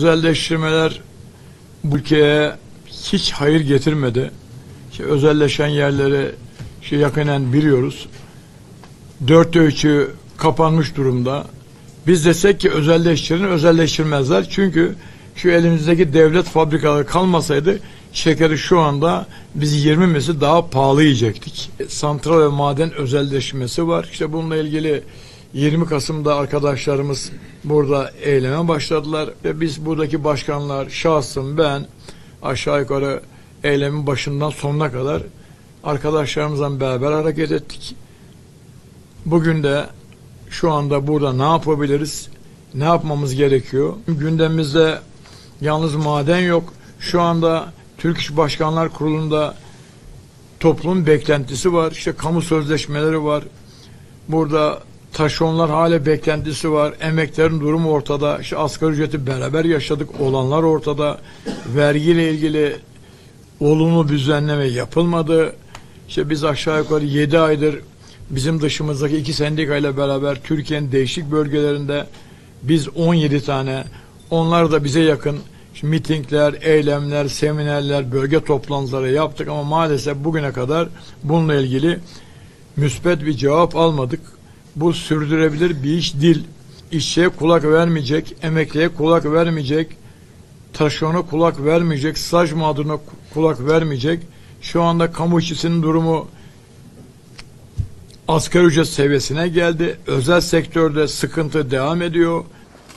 Özelleştirmeler bu ülkeye hiç hayır getirmedi. İşte özelleşen yerleri şey yakinen biliyoruz. Dört ölçü kapanmış durumda. Biz desek ki özelleştirin, özelleştirmezler. Çünkü şu elimizdeki devlet fabrikaları kalmasaydı şekeri şu anda biz 20 misli daha pahalı yiyecektik. Santral ve maden özelleşmesi var. İşte bununla ilgili 20 Kasım'da arkadaşlarımız burada eyleme başladılar ve biz buradaki başkanlar, şahsım ben aşağı yukarı eylemin başından sonuna kadar arkadaşlarımızla beraber hareket ettik. Bugün de şu anda burada ne yapabiliriz? Ne yapmamız gerekiyor? Gündemimizde yalnız maden yok. Şu anda Türk İş Başkanlar Kurulu'nda toplumun beklentisi var. İşte kamu sözleşmeleri var. Burada taşeronlar hala beklentisi var. Emeklerin durumu ortada. İşte asgari ücreti beraber yaşadık. Olanlar ortada. Vergiyle ilgili olumlu düzenleme yapılmadı. İşte biz aşağı yukarı 7 aydır bizim dışımızdaki iki sendikayla beraber Türkiye'nin değişik bölgelerinde biz 17 tane onlar da bize yakın mitingler, eylemler, seminerler, bölge toplantıları yaptık ama maalesef bugüne kadar bununla ilgili müspet bir cevap almadık. Bu sürdürebilir bir iş değil. İşçiye kulak vermeyecek, emekliye kulak vermeyecek, taşerona kulak vermeyecek, staj mağduruna kulak vermeyecek. Şu anda kamu işçisinin durumu asgari ücret seviyesine geldi. Özel sektörde sıkıntı devam ediyor.